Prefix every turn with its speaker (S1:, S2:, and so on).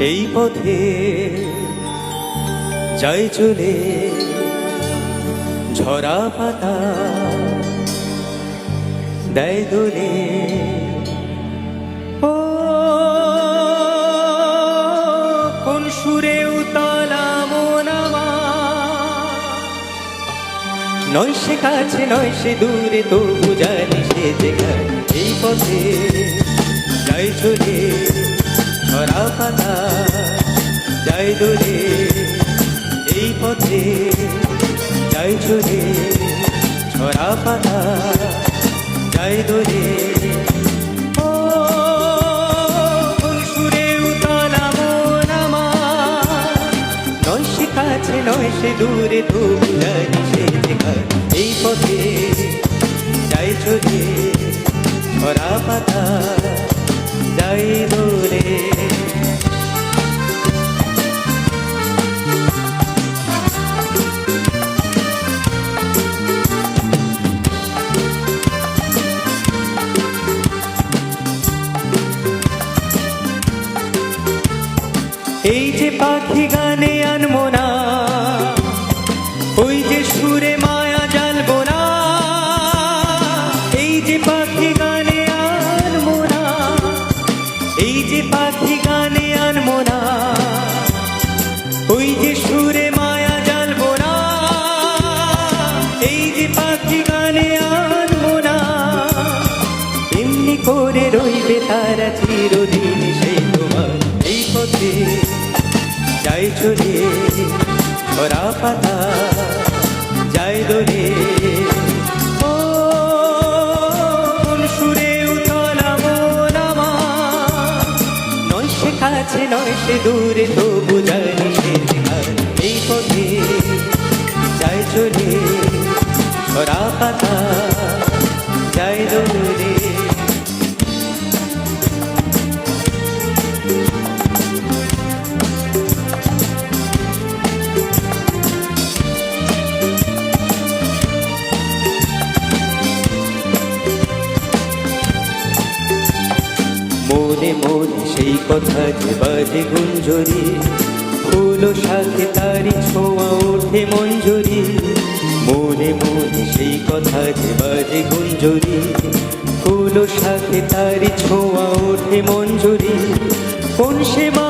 S1: এই পথে যাই চলে ঝরা পাতা দেয় দোলে। নয় সে কাছে, নয় সে দূরে, তবু জানি সে যেখানে। এই পথে যাই চলে যাই দূরে, এই পথে যাই চলে ছড়া পাতা যাই দূরে। সে দূরে, তবু জানি এই পথে যাই চলে ছড়া পাতা যাই দূরে। যে পাখি গানে আনমো না, ওই যে সুরে মায়া জালবো না, এই যে পাখি গানে আনমো না, এমনি করে রইবে তারা চিরদিন সেই তোমার এই পথে। যাই চলে ছড়া পাতা, যাই দোলে কাছে নয় সে দূরে তবু জানি সে এই পথে যাই চলে। ছড়া পাতা মনে মনে সেই কথা যে বাজে গুঞ্জরি। ফুল সাথে তারি ছোঁয়া ওঠে মঞ্জুরি। মনে মনে সেই কথা যে বাজে গুঞ্জরি। ফুল সাথে তারি ছোঁয়া ওঠে মঞ্জুরি। কোন সে মা